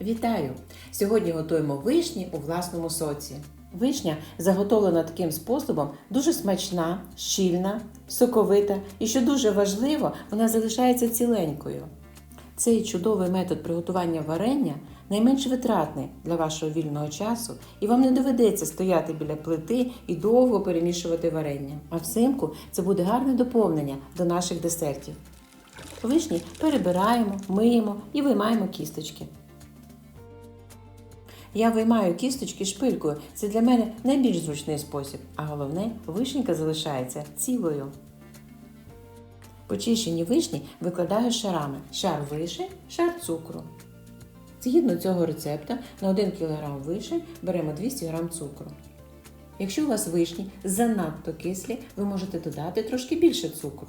Вітаю! Сьогодні готуємо вишні у власному соці. Вишня заготовлена таким способом дуже смачна, щільна, соковита і, що дуже важливо, вона залишається ціленькою. Цей чудовий метод приготування варення найменш витратний для вашого вільного часу, і вам не доведеться стояти біля плити і довго перемішувати варення. А взимку це буде гарне доповнення до наших десертів. Вишні перебираємо, миємо і виймаємо кісточки. Я виймаю кісточки шпилькою. Це для мене найбільш зручний спосіб, а головне, вишенька залишається цілою. Почищені вишні викладаю шарами: шар вишень, шар цукру. Згідно цього рецепта, на 1 кг вишень беремо 200 г цукру. Якщо у вас вишні занадто кислі, ви можете додати трошки більше цукру.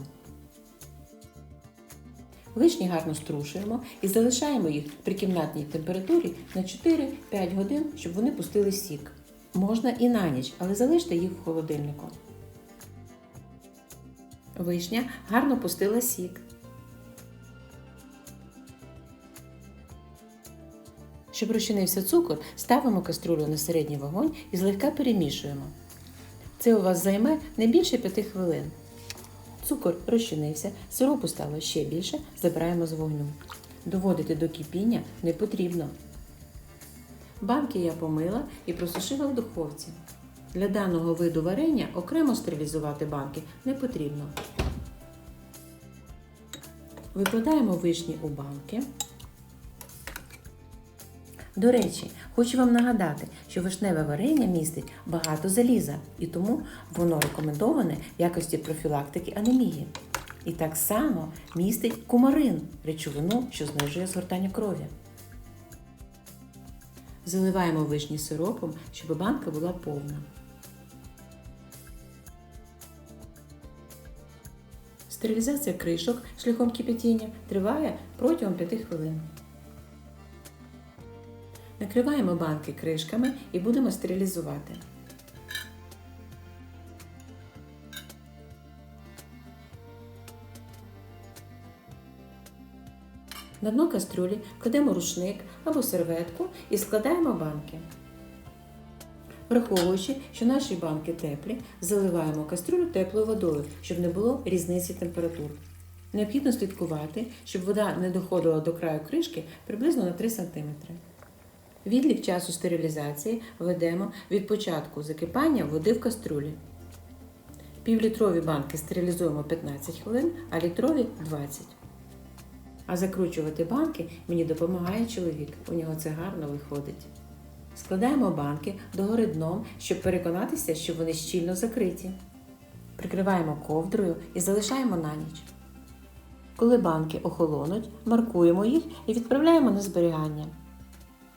Вишні гарно струшуємо і залишаємо їх при кімнатній температурі на 4-5 годин, щоб вони пустили сік. Можна і на ніч, але залиште їх в холодильнику. Вишня гарно пустила сік. Щоб розчинився цукор, ставимо каструлю на середній вогонь і злегка перемішуємо. Це у вас займе не більше 5 хвилин. Цукор розчинився, сиропу стало ще більше, забираємо з вогню. Доводити до кипіння не потрібно. Банки я помила і просушила в духовці. Для даного виду варення окремо стерилізувати банки не потрібно. Викладаємо вишні у банки. До речі, хочу вам нагадати, що вишневе варення містить багато заліза, і тому воно рекомендоване в якості профілактики анемії. І так само містить кумарин, речовину, що знижує згортання крові. Заливаємо вишні сиропом, щоб банка була повна. Стерилізація кришок шляхом кипятіння триває протягом 5 хвилин. Накриваємо банки кришками і будемо стерилізувати. На дно кастрюлі кладемо рушник або серветку і складаємо банки. Враховуючи, що наші банки теплі, заливаємо кастрюлю теплою водою, щоб не було різниці температур. Необхідно слідкувати, щоб вода не доходила до краю кришки приблизно на 3 см. Відлік часу стерилізації ведемо від початку закипання води в кастрюлі. Півлітрові банки стерилізуємо 15 хвилин, а літрові 20. А закручувати банки мені допомагає чоловік. У нього це гарно виходить. Складаємо банки догори дном, щоб переконатися, що вони щільно закриті. Прикриваємо ковдрою і залишаємо на ніч. Коли банки охолонуть, маркуємо їх і відправляємо на зберігання.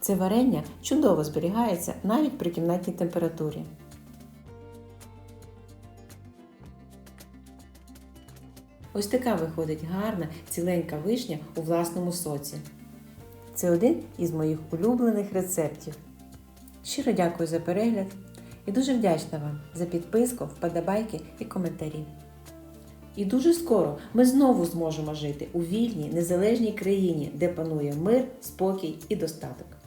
Це варення чудово зберігається навіть при кімнатній температурі. Ось така виходить гарна ціленька вишня у власному соці. Це один із моїх улюблених рецептів. Щиро дякую за перегляд і дуже вдячна вам за підписку, вподобайки і коментарі. І дуже скоро ми знову зможемо жити у вільній, незалежній країні, де панує мир, спокій і достаток.